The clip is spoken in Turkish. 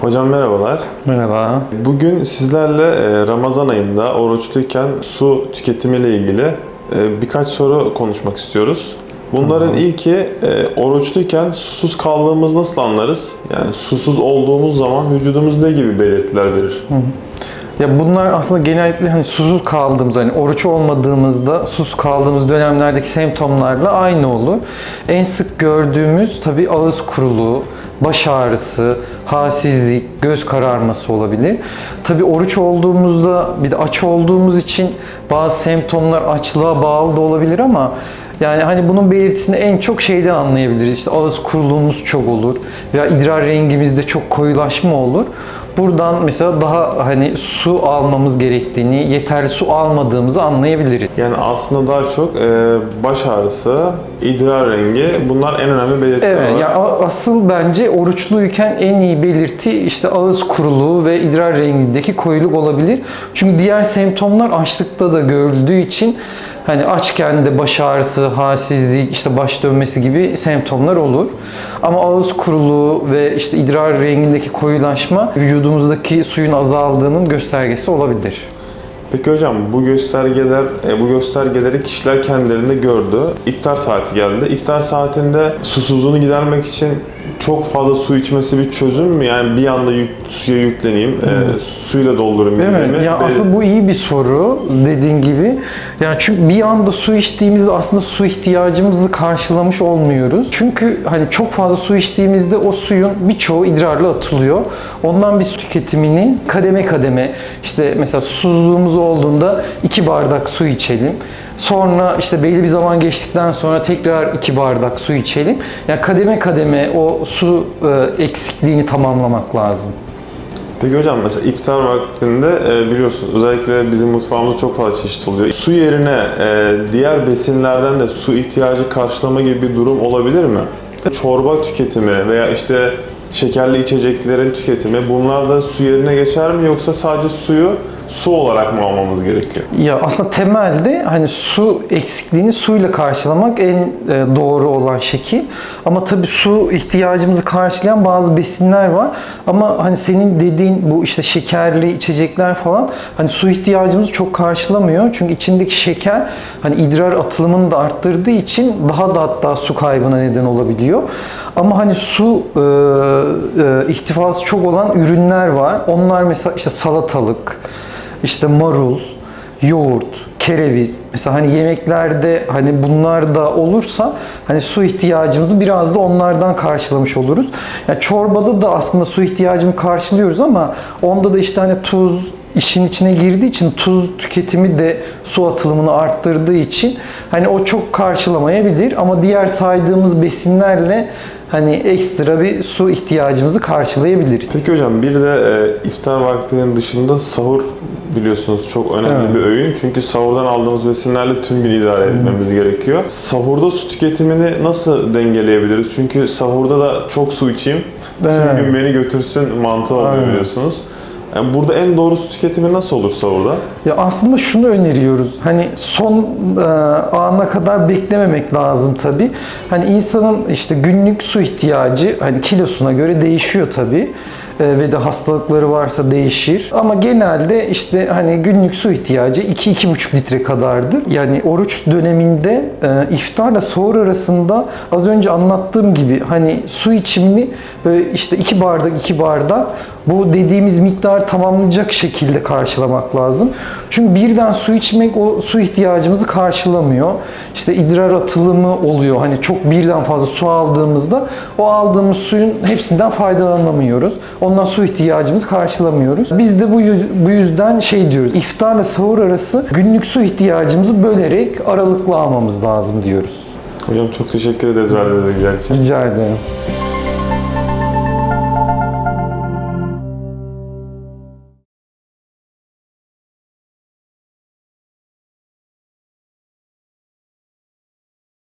Hocam merhabalar. Merhaba. Bugün sizlerle e, Ramazan ayında oruçluyken su tüketimiyle ilgili e, birkaç soru konuşmak istiyoruz. Bunların ilki e, oruçluyken susuz kaldığımız nasıl anlarız? Yani susuz olduğumuz zaman vücudumuz ne gibi belirtiler verir? Ya bunlar aslında genellikle hani susuz kaldığımız hani oruç olmadığımızda susuz kaldığımız dönemlerdeki semptomlarla aynı olur. En sık gördüğümüz tabii ağız kuruluğu, baş ağrısı, halsizlik, göz kararması olabilir. Tabii oruç olduğumuzda bir de aç olduğumuz için bazı semptomlar açlığa bağlı da olabilir ama yani hani bunun belirtisini en çok şeyden anlayabiliriz. İşte ağız kuruluğumuz çok olur veya idrar rengimizde çok koyulaşma olur. Buradan mesela daha hani su almamız gerektiğini, yeterli su almadığımızı anlayabiliriz. Yani aslında daha çok e, baş ağrısı, idrar rengi bunlar en önemli belirtiler Evet, olarak. ya asıl bence oruçluyken en iyi belirti işte ağız kuruluğu ve idrar rengindeki koyuluk olabilir. Çünkü diğer semptomlar açlıkta da görüldüğü için hani açken de baş ağrısı, halsizlik, işte baş dönmesi gibi semptomlar olur. Ama ağız kuruluğu ve işte idrar rengindeki koyulaşma vücudumuzdaki suyun azaldığının göstergesi olabilir. Peki hocam bu göstergeler, e, bu göstergeleri kişiler kendilerinde gördü. İftar saati geldi. İftar saatinde susuzluğunu gidermek için çok fazla su içmesi bir çözüm mü? Yani bir anda yük, suya yükleneyim, e, suyla doldurayım Değil midemi. mi? Ya Ve- aslında bu iyi bir soru dediğin gibi. Yani çünkü bir anda su içtiğimizde aslında su ihtiyacımızı karşılamış olmuyoruz. Çünkü hani çok fazla su içtiğimizde o suyun birçoğu idrarla atılıyor. Ondan biz su tüketimini kademe kademe işte mesela susuzluğumuz olduğunda iki bardak su içelim. Sonra işte belli bir zaman geçtikten sonra tekrar iki bardak su içelim. Yani kademe kademe o su e, eksikliğini tamamlamak lazım. Peki hocam mesela iftar vaktinde e, biliyorsunuz özellikle bizim mutfağımızda çok fazla çeşit oluyor. Su yerine e, diğer besinlerden de su ihtiyacı karşılama gibi bir durum olabilir mi? Çorba tüketimi veya işte şekerli içeceklerin tüketimi bunlar da su yerine geçer mi yoksa sadece suyu su olarak mı almamız gerekiyor? Ya aslında temelde hani su eksikliğini suyla karşılamak en e, doğru olan şekil. Ama tabii su ihtiyacımızı karşılayan bazı besinler var. Ama hani senin dediğin bu işte şekerli içecekler falan hani su ihtiyacımızı çok karşılamıyor. Çünkü içindeki şeker hani idrar atılımını da arttırdığı için daha da hatta su kaybına neden olabiliyor. Ama hani su e, e, ihtifası çok olan ürünler var. Onlar mesela işte salatalık, işte marul, yoğurt, kereviz. Mesela hani yemeklerde hani bunlar da olursa hani su ihtiyacımızı biraz da onlardan karşılamış oluruz. Yani çorbada da aslında su ihtiyacımı karşılıyoruz ama onda da işte hani tuz işin içine girdiği için tuz tüketimi de su atılımını arttırdığı için hani o çok karşılamayabilir ama diğer saydığımız besinlerle hani ekstra bir su ihtiyacımızı karşılayabiliriz. Peki hocam bir de e, iftar vaktinin dışında sahur biliyorsunuz çok önemli Evet. bir öğün. Çünkü sahurdan aldığımız besinlerle tüm gün idare etmemiz gerekiyor. Sahurda su tüketimini nasıl dengeleyebiliriz? Çünkü sahurda da çok su içeyim, Evet. tüm gün beni götürsün mantığı oluyor biliyorsunuz. Yani burada en doğru su tüketimi nasıl olur sahurda? Ya aslında şunu öneriyoruz. Hani son e, ana kadar beklememek lazım tabi. Hani insanın işte günlük su ihtiyacı hani kilosuna göre değişiyor tabi. ve de hastalıkları varsa değişir. Ama genelde işte hani günlük su ihtiyacı 2-2,5 litre kadardır. Yani oruç döneminde e, iftarla sahur arasında az önce anlattığım gibi hani su içimini böyle işte 2 bardak 2 bardak bu dediğimiz miktar tamamlayacak şekilde karşılamak lazım. Çünkü birden su içmek o su ihtiyacımızı karşılamıyor. İşte idrar atılımı oluyor. Hani çok birden fazla su aldığımızda o aldığımız suyun hepsinden faydalanamıyoruz. Ondan su ihtiyacımızı karşılamıyoruz. Biz de bu, bu yüzden şey diyoruz. İftarla sahur arası günlük su ihtiyacımızı bölerek aralıklı almamız lazım diyoruz. Hocam çok teşekkür ederiz verdiğiniz bilgiler için. Rica ederim.